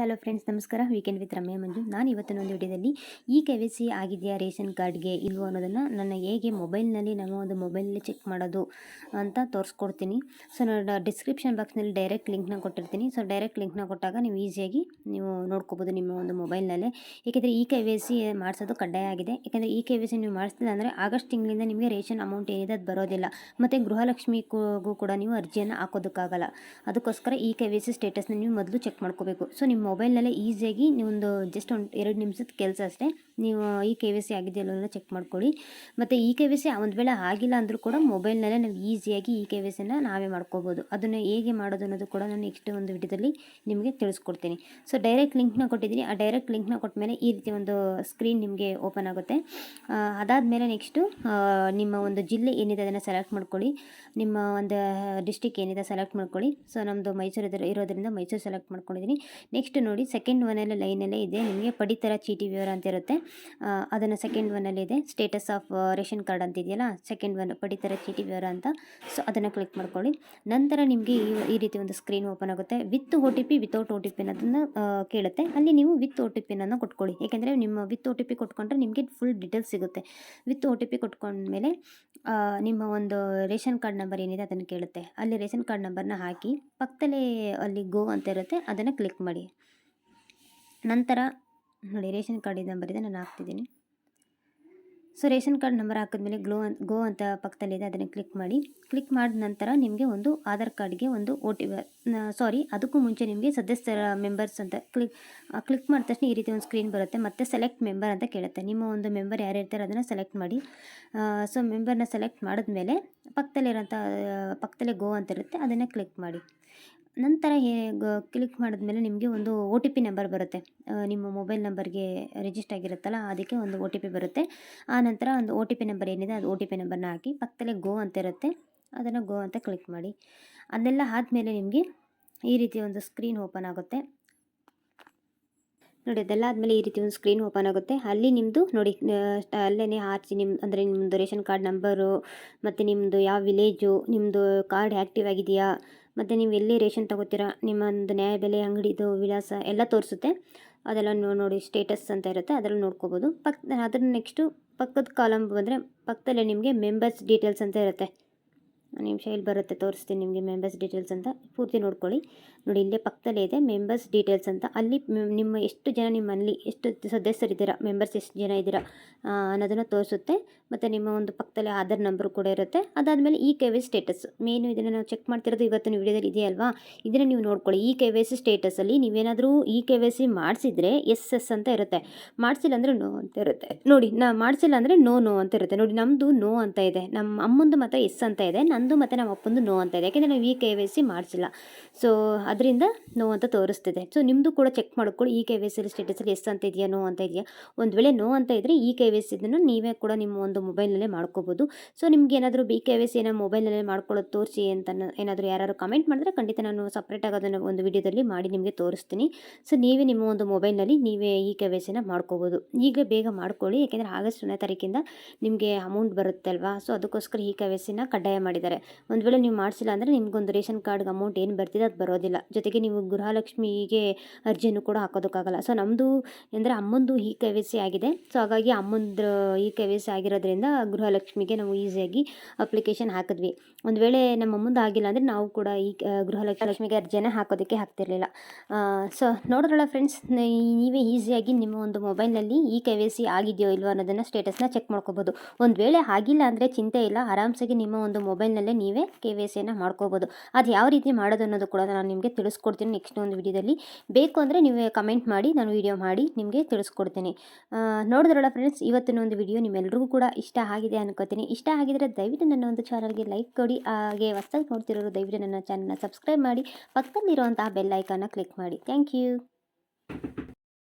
Hello friends ನಮಸ್ಕಾರ. Weekend with Ramya Manju. ನಾನು ಇವತ್ತಿನ ಒಂದು ವಿಡಿಯೋದಲ್ಲಿ ಈ ಕೆ ವಿ ಸಿ ಆಗಿದೆಯಾ ರೇಷನ್ ಕಾರ್ಡ್ಗೆ ಇಲ್ವೋ ಅನ್ನೋದನ್ನು ನನ್ನ ಹೇಗೆ ಮೊಬೈಲ್ನಲ್ಲಿ ನಮ್ಮ ಒಂದು ಮೊಬೈಲಲ್ಲಿ ಚೆಕ್ ಮಾಡೋದು ಅಂತ ತೋರಿಸ್ಕೊಡ್ತೀನಿ. ಸೊ ನಾನು ಡಿಸ್ಕ್ರಿಪ್ಷನ್ ಬಾಕ್ಸ್ನಲ್ಲಿ ಡೈರೆಕ್ಟ್ ಲಿಂಕ್ನ ಕೊಟ್ಟಿರ್ತೀನಿ. ಸೊ ಡೈರೆಕ್ಟ್ ಲಿಂಕ್ನ ಕೊಟ್ಟಾಗ ನೀವು ಈಸಿಯಾಗಿ ನೀವು ನೋಡ್ಕೋಬೋದು ನಿಮ್ಮ ಒಂದು ಮೊಬೈಲ್ನಲ್ಲೇ. ಏಕೆಂದರೆ ಈ ಕೆ ವಿ ಸಿ ಮಾಡಿಸೋದು ಕಡ್ಡಾಯ ಆಗಿದೆ. ಯಾಕೆಂದರೆ ಈ ಕೆ ವಿ ಸಿ ನೀವು ಮಾಡಿಸ್ತಿಲ್ಲ ಅಂದರೆ ಆಗಸ್ಟ್ ತಿಂಗಳಿಂದ ನಿಮಗೆ ರೇಷನ್ ಅಮೌಂಟ್ ಏನಿದೆ ಅದು ಬರೋದಿಲ್ಲ. ಮತ್ತು ಗೃಹಲಕ್ಷ್ಮಿಗೂ ಕೂಡ ನೀವು ಅರ್ಜಿಯನ್ನು ಹಾಕೋದಕ್ಕಾಗಲ್ಲ. ಅದಕ್ಕೋಸ್ಕರ ಈ ಕೆ ವಿ ಸಿ ಸ್ಟೇಟಸ್ನ ನೀವು ಮೊದಲು ಚೆಕ್ ಮಾಡ್ಕೋಬೇಕು. ಸೊ ನಿಮ್ಮ ಮೊಬೈಲ್ನಲ್ಲೇ ಈಸಿಯಾಗಿ ನೀವೊಂದು ಜಸ್ಟ್ ಒಂದು ಎರಡು ನಿಮಿಷದ ಕೆಲಸ ಅಷ್ಟೇ, ನೀವು ಈ ಕೆ ವಿ ಸಿ ಆಗಿದೆಯಲ್ಲ ಚೆಕ್ ಮಾಡ್ಕೊಳ್ಳಿ. ಮತ್ತು ಈ ಕೆ ವಿ ಸಿ ಒಂದು ವೇಳೆ ಆಗಿಲ್ಲ ಅಂದರೂ ಕೂಡ ಮೊಬೈಲ್ನಲ್ಲೇ ನಾವು ಈಸಿಯಾಗಿ ಈ ಕೆ ವಿ ಸಿನ ನಾವೇ ಮಾಡ್ಕೋಬೋದು. ಅದನ್ನು ಹೇಗೆ ಮಾಡೋದು ಅನ್ನೋದು ಕೂಡ ನಾನು ನೆಕ್ಸ್ಟ್ ಒಂದು ವಿಡಿಯೋದಲ್ಲಿ ನಿಮಗೆ ತಿಳಿಸ್ಕೊಡ್ತೀನಿ. ಸೊ ಡೈರೆಕ್ಟ್ ಲಿಂಕ್ನ ಕೊಟ್ಟಿದ್ದೀನಿ. ಆ ಡೈರೆಕ್ಟ್ ಲಿಂಕ್ನ ಕೊಟ್ಟ ಮೇಲೆ ಈ ರೀತಿ ಒಂದು ಸ್ಕ್ರೀನ್ ನಿಮಗೆ ಓಪನ್ ಆಗುತ್ತೆ. ಅದಾದಮೇಲೆ ನೆಕ್ಸ್ಟು ನಿಮ್ಮ ಒಂದು ಜಿಲ್ಲೆ ಏನಿದೆ ಅದನ್ನು ಸೆಲೆಕ್ಟ್ ಮಾಡ್ಕೊಳ್ಳಿ. ನಿಮ್ಮ ಒಂದು ಡಿಸ್ಟಿಕ್ ಏನಿದೆ ಸೆಲೆಕ್ಟ್ ಮಾಡ್ಕೊಳ್ಳಿ. ಸೊ ನಮ್ಮದು ಮೈಸೂರು ಇರೋದ್ರಿಂದ ಮೈಸೂರು ಸೆಲೆಕ್ಟ್ ಮಾಡ್ಕೊಂಡಿದ್ದೀನಿ. ನೆಕ್ಸ್ಟ್ ನೋಡಿ ಸೆಕೆಂಡ್ ಒನಲ್ಲಿ ಲೈನಲ್ಲೇ ಇದೆ. ನಿಮಗೆ ಪಡಿತರ ಚೀಟಿ ವಿವರ ಅಂತ ಇರುತ್ತೆ. ಅದನ್ನು ಸೆಕೆಂಡ್ ಒನಲ್ಲಿ ಇದೆ. ಸ್ಟೇಟಸ್ ಆಫ್ ರೇಷನ್ ಕಾರ್ಡ್ ಅಂತ ಇದೆಯಲ್ಲ ಸೆಕೆಂಡ್ ಒನ್ ಪಡಿತರ ಚೀಟಿ ವಿವರ ಅಂತ. ಸೊ ಅದನ್ನು ಕ್ಲಿಕ್ ಮಾಡ್ಕೊಳ್ಳಿ. ನಂತರ ನಿಮಗೆ ಈ ಈ ರೀತಿ ಒಂದು ಸ್ಕ್ರೀನ್ ಓಪನ್ ಆಗುತ್ತೆ. With O T P without O T P ಅನ್ನೋದನ್ನು ಕೇಳುತ್ತೆ. ಅಲ್ಲಿ ನೀವು ವಿತ್ ಒ ಟಿ ಪಿನನ್ನು ಕೊಟ್ಕೊಳ್ಳಿ. ಏಕೆಂದರೆ ನಿಮ್ಮ ವಿತ್ ಒ ಟಿ ಪಿ ಕೊಟ್ಕೊಂಡ್ರೆ ನಿಮಗೆ ಫುಲ್ ಡೀಟೇಲ್ಸ್ ಸಿಗುತ್ತೆ. ವಿತ್ ಒ ಟಿ ಪಿ ಕೊಟ್ಕೊಂಡ್ಮೇಲೆ ನಿಮ್ಮ ಒಂದು ರೇಷನ್ ಕಾರ್ಡ್ ನಂಬರ್ ಏನಿದೆ ಅದನ್ನು ಕೇಳುತ್ತೆ. ಅಲ್ಲಿ ರೇಷನ್ ಕಾರ್ಡ್ ನಂಬರ್ನ ಹಾಕಿ ಪಕ್ಕದಲ್ಲೇ ಅಲ್ಲಿ ಗೋ ಅಂತ ಇರುತ್ತೆ. ಅದನ್ನು ಕ್ಲಿಕ್ ಮಾಡಿ. ನಂತರ ನೋಡಿ, ರೇಷನ್ ಕಾರ್ಡ್ ನಂಬರ್ ಇದೆ ನಾನು ಹಾಕ್ತಿದ್ದೀನಿ. ಸೊ ರೇಷನ್ ಕಾರ್ಡ್ ನಂಬರ್ ಹಾಕಿದ್ಮೇಲೆ ಗ್ಲೋ ಅಂತ, ಗೋ ಅಂತ ಪಕ್ಕದಲ್ಲಿದೆ, ಅದನ್ನು ಕ್ಲಿಕ್ ಮಾಡಿ. ಕ್ಲಿಕ್ ಮಾಡಿದ ನಂತರ ನಿಮಗೆ ಒಂದು ಆಧಾರ್ ಕಾರ್ಡ್ಗೆ ಒಂದು ಓ ಟಿ ಸಾರಿ ಅದಕ್ಕೂ ಮುಂಚೆ ನಿಮಗೆ ಸದಸ್ಯರ ಮೆಂಬರ್ಸ್ ಅಂತ ಕ್ಲಿಕ್ ಕ್ಲಿಕ್ ಮಾಡಿದ ತಕ್ಷಣ ಈ ರೀತಿ ಒಂದು ಸ್ಕ್ರೀನ್ ಬರುತ್ತೆ. ಮತ್ತು ಸೆಲೆಕ್ಟ್ ಮೆಂಬರ್ ಅಂತ ಕೇಳುತ್ತೆ. ನಿಮ್ಮ ಒಂದು ಮೆಂಬರ್ ಯಾರು ಇರ್ತಾರೆ ಅದನ್ನು ಸೆಲೆಕ್ಟ್ ಮಾಡಿ. ಸೊ ಮೆಂಬರ್ನ ಸೆಲೆಕ್ಟ್ ಮಾಡಿದ್ಮೇಲೆ ಪಕ್ಕದಲ್ಲಿರೋಂಥ ಪಕ್ಕದಲ್ಲೇ ಗೋ ಅಂತ ಇರುತ್ತೆ, ಅದನ್ನು ಕ್ಲಿಕ್ ಮಾಡಿ. ನಂತರ ಹೇ ಕ್ಲಿಕ್ ಮಾಡಿದ್ಮೇಲೆ ನಿಮಗೆ ಒಂದು ಒ ಟಿ ಪಿ ನಂಬರ್ ಬರುತ್ತೆ. ನಿಮ್ಮ ಮೊಬೈಲ್ ನಂಬರ್ಗೆ ರಿಜಿಸ್ಟರ್ ಆಗಿರುತ್ತಲ್ಲ, ಅದಕ್ಕೆ ಒಂದು ಒ ಟಿ ಪಿ ಬರುತ್ತೆ. ಆ ನಂತರ ಒಂದು ಒ ಟಿ ಪಿ ನಂಬರ್ ಏನಿದೆ, ಅದು ಒ ಟಿ ಪಿ ನಂಬರ್ನ ಹಾಕಿ ಪಕ್ಕದಲ್ಲೇ ಗೋ ಅಂತ ಇರುತ್ತೆ. ಅದನ್ನು ಗೋ ಅಂತ ಕ್ಲಿಕ್ ಮಾಡಿ. ಅದೆಲ್ಲ ಆದಮೇಲೆ ನಿಮಗೆ ಈ ರೀತಿ ಒಂದು ಸ್ಕ್ರೀನ್ ಓಪನ್ ಆಗುತ್ತೆ. ನೋಡಿ, ಅದೆಲ್ಲ ಆದಮೇಲೆ ಈ ರೀತಿ ಒಂದು ಸ್ಕ್ರೀನ್ ಓಪನ್ ಆಗುತ್ತೆ. ಅಲ್ಲಿ ನಿಮ್ಮದು ನೋಡಿ ಅಲ್ಲೇ ಆರ್ಚಿ ನಿಮ್ಮ ಅಂದರೆ ನಿಮ್ಮದು ರೇಷನ್ ಕಾರ್ಡ್ ನಂಬರು ಮತ್ತು ನಿಮ್ಮದು ಯಾವ ವಿಲೇಜು ನಿಮ್ಮದು ಕಾರ್ಡ್ ಆ್ಯಕ್ಟಿವ್ ಆಗಿದೆಯಾ ಮತ್ತು ನೀವು ಎಲ್ಲಿ ರೇಷನ್ ತಗೋತೀರಾ? ನಿಮ್ಮೊಂದು ನ್ಯಾಯ ನ್ಯಾಯಬೆಲೆ ಅಂಗಡಿದು ವಿಳಾಸ ಎಲ್ಲ ತೋರಿಸುತ್ತೆ. ಅದೆಲ್ಲ ನೋಡಿ ಸ್ಟೇಟಸ್ ಅಂತ ಇರುತ್ತೆ. ಅದರಲ್ಲಿ ನೋಡ್ಕೋಬೋದು. ಪಕ್ಕ ಅದ್ರ ನೆಕ್ಸ್ಟು ಪಕ್ಕದ ಕಾಲಮ್ ಬಂದರೆ ಪಕ್ಕದಲ್ಲೇ ನಿಮಗೆ ಮೆಂಬರ್ಸ್ ಡೀಟೇಲ್ಸ್ ಅಂತ ಇರುತ್ತೆ. ನಿಮಿಷ ಇಲ್ಲಿ ಬರುತ್ತೆ, ತೋರಿಸ್ತೀನಿ ನಿಮಗೆ ಮೆಂಬರ್ಸ್ ಡೀಟೇಲ್ಸ್ ಅಂತ. ಪೂರ್ತಿ ನೋಡ್ಕೊಳ್ಳಿ. ನೋಡಿ, ಇಲ್ಲೇ ಪಕ್ಕದಲ್ಲೇ ಇದೆ ಮೆಂಬರ್ಸ್ ಡೀಟೇಲ್ಸ್ ಅಂತ. ಅಲ್ಲಿ ನಿಮ್ಮ ಎಷ್ಟು ಜನ ನಿಮ್ಮಲ್ಲಿ ಎಷ್ಟು ಸದಸ್ಯರಿದ್ದೀರಾ ಮೆಂಬರ್ಸ್ ಎಷ್ಟು ಜನ ಇದ್ದೀರಾ ಅನ್ನೋದನ್ನು ತೋರಿಸುತ್ತೆ. ಮತ್ತು ನಿಮ್ಮ ಒಂದು ಪಕ್ಕದಲ್ಲೇ ಆಧಾರ್ ನಂಬರ್ ಕೂಡ ಇರುತ್ತೆ. ಅದಾದಮೇಲೆ ಈ ಕೆ ವೈ ಸ್ಟೇಟಸ್ ಮೇನು ಇದನ್ನು ನಾವು ಚೆಕ್ ಮಾಡ್ತಿರೋದು ಇವತ್ತಿನ ವಿಡಿಯೋದಲ್ಲಿ ಇದೆಯಲ್ವಾ ಇದನ್ನು ನೀವು ನೋಡ್ಕೊಳ್ಳಿ. ಈ ಕೆ ವೈ ಸಿ ಸ್ಟೇಟಸಲ್ಲಿ ನೀವೇನಾದರೂ ಈ ಕೆ ವೈ ಸಿ ಮಾಡಿಸಿದರೆ ಎಸ್ ಎಸ್ ಅಂತ ಇರುತ್ತೆ. ಮಾಡಿಸಿಲ್ಲ ಅಂದರೆ ನೋ ಅಂತ ಇರುತ್ತೆ. ನೋಡಿ, ನಾ ಮಾಡಿಸಿಲ್ಲ ಅಂದರೆ ನೋ ನೋ ಅಂತ ಇರುತ್ತೆ. ನೋಡಿ ನಮ್ಮದು ನೋ ಅಂತ ಇದೆ. ನಮ್ಮ ಅಮ್ಮಂದು ಮಾತ್ರ ಎಸ್ ಅಂತ ಇದೆ. ನಂದು ಮತ್ತು ನಮ್ಮ ಅಪ್ಪಂದು ನೋ ಅಂತ ಇದೆ. ಯಾಕೆಂದರೆ ನಾವು ಈ ಕೆ ವೈ ಸಿ ಮಾಡಿಸಿಲ್ಲ. ಸೊ ಅದರಿಂದ ನೋ ಅಂತ ತೋರಿಸ್ತಿದೆ. ಸೊ ನಿಮ್ಮದು ಕೂಡ ಚೆಕ್ ಮಾಡ್ಕೊಳ್ಳಿ. ಈ ಕೆ ವೈ ಸಿ ಸ್ಟೇಟಸಲ್ಲಿ ಎಸ್ ಅಂತ ಇದೆಯಾ, ನೋ ಅಂತ ಇದೆಯಾ? ಒಂದು ವೇಳೆ ನೋ ಅಂತ ಇದ್ದರೆ ಈ ಕೆ ವೈ ಸಿದನ್ನು ನೀವೇ ಕೂಡ ನಿಮ್ಮ ಒಂದು ಮೊಬೈಲ್ನಲ್ಲೇ ಮಾಡ್ಕೋಬೋದು. ಸೊ ನಿಮ್ಗೆ ಏನಾದರೂ ಬಿ ಕೆ ವೈ ಸಿ ಏನೋ ಮೊಬೈಲ್ನಲ್ಲೇ ಮಾಡ್ಕೊಳ್ಳೋದು ತೋರಿಸಿ ಅಂತ ಏನಾದರೂ ಯಾರು ಕಮೆಂಟ್ ಮಾಡಿದ್ರೆ ಖಂಡಿತ ನಾನು ಸಪ್ರೇಟಾಗಿ ಅದನ್ನು ಒಂದು ವಿಡಿಯೋದಲ್ಲಿ ಮಾಡಿ ನಿಮಗೆ ತೋರಿಸ್ತೀನಿ. ಸೊ ನೀವೇ ನಿಮ್ಮ ಒಂದು ಮೊಬೈಲ್ನಲ್ಲಿ ನೀವೇ ಈ ಕೆ ವೈ ಸಿನ ಮಾಡ್ಕೋಬೋದು. ಈಗಲೇ ಬೇಗ ಮಾಡ್ಕೊಳ್ಳಿ. ಯಾಕೆಂದರೆ ಆಗಸ್ಟ್ ಒಂದನೇ ತಾರೀಕಿಂದ ನಿಮಗೆ ಅಮೌಂಟ್ ಬರುತ್ತೆ ಅಲ್ವಾ? ಸೊ ಅದಕ್ಕೋಸ್ಕರ ಈ ಕೆ ವೈ ಸಿನ ಕಡ್ಡಾಯ ಮಾಡಿದ್ದಾರೆ. ಒಂದು ವೇಳೆ ನೀವು ಮಾಡಿಸಿಲ್ಲ ಅಂದರೆ ನಿಮಗೊಂದು ರೇಷನ್ ಕಾರ್ಡ್ಗೆ ಅಮೌಂಟ್ ಏನು ಬರ್ತಿದೆ ಅದು ಬರೋದಿಲ್ಲ. ಜೊತೆಗೆ ನೀವು ಗೃಹಲಕ್ಷ್ಮಿಗೆ ಅರ್ಜಿಯನ್ನು ಕೂಡ ಹಾಕೋದಕ್ಕಾಗಲ್ಲ. ಸೊ ನಮ್ಮದು ಅಂದರೆ ಅಮ್ಮಂದು ಈ ಕೆ ವೈ ಸಿ ಆಗಿದೆ. ಸೊ ಹಾಗಾಗಿ ಅಮ್ಮಂದ್ರ ಈ ಕೆ ವೈ ಆಗಿರೋದ್ರಿಂದ ಗೃಹಲಕ್ಷ್ಮಿಗೆ ನಾವು ಈಸಿಯಾಗಿ ಅಪ್ಲಿಕೇಶನ್ ಹಾಕಿದ್ವಿ. ಒಂದು ವೇಳೆ ನಮ್ಮ ಅಮ್ಮಂದು ಆಗಿಲ್ಲ ಅಂದರೆ ನಾವು ಕೂಡ ಈ ಗೃಹಲಕ್ಷ್ಮಿಗೆ ಅರ್ಜಿಯನ್ನು ಹಾಕೋದಕ್ಕೆ ಹಾಕ್ತಿರಲಿಲ್ಲ ಸೊ ನೋಡಿದ್ರಲ್ಲ ಫ್ರೆಂಡ್ಸ್ ನೀವೇ ಈಸಿಯಾಗಿ ನಿಮ್ಮ ಒಂದು ಮೊಬೈಲ್ನಲ್ಲಿ ಈ ಕೆ ವೈ ಸಿ ಆಗಿದೆಯೋ ಇಲ್ವೋ ಅನ್ನೋದನ್ನು ಸ್ಟೇಟಸ್ನ ಚೆಕ್ ಮಾಡ್ಕೋಬೋದು. ಒಂದು ವೇಳೆ ಆಗಿಲ್ಲ ಅಂದರೆ ಚಿಂತೆ ಇಲ್ಲ. ಆರಾಮ್ಸಾಗಿ ನಿಮ್ಮ ಒಂದು ಮೊಬೈಲ್ನಲ್ಲೇ ನೀವೇ ಕೆ ವೈ ಸಿಯನ್ನು ಮಾಡ್ಕೋಬೋದು. ಅದು ಯಾವ ರೀತಿ ಮಾಡೋದು ಅನ್ನೋದು ಕೂಡ ನಾನು ನಿಮಗೆ ತಿಳಿಸ್ಕೊಡ್ತೀನಿ ನೆಕ್ಸ್ಟ್ ಒಂದು ವಿಡಿಯೋದಲ್ಲಿ. ಬೇಕು ಅಂದರೆ ನೀವು ಕಮೆಂಟ್ ಮಾಡಿ, ನಾನು ವಿಡಿಯೋ ಮಾಡಿ ನಿಮಗೆ ತಿಳಿಸ್ಕೊಡ್ತೀನಿ. ನೋಡಿದ್ರಲ್ಲ ಫ್ರೆಂಡ್ಸ್ ಇವತ್ತಿನ ಒಂದು ವಿಡಿಯೋ ನಿಮ್ಮೆಲ್ಲರಿಗೂ ಕೂಡ ಇಷ್ಟ ಆಗಿದೆ ಅನ್ಕೋತೀನಿ. ಇಷ್ಟ ಆಗಿದ್ರೆ ದಯವಿಟ್ಟು ನನ್ನ ಒಂದು ಚಾನಲ್ಗೆ ಲೈಕ್ ಕೊಡಿ, ಹಾಗೆ ಹೊಸದಾಗಿ ನೋಡ್ತಿರೋರು ದಯವಿಟ್ಟು ನನ್ನ ಚಾನಲ್ನ ಸಬ್ಸ್ಕ್ರೈಬ್ ಮಾಡಿ, ಪಕ್ಕದಲ್ಲಿರುವಂತಹ ಬೆಲ್ ಐಕಾನ್ನ ಕ್ಲಿಕ್ ಮಾಡಿ. Thank you.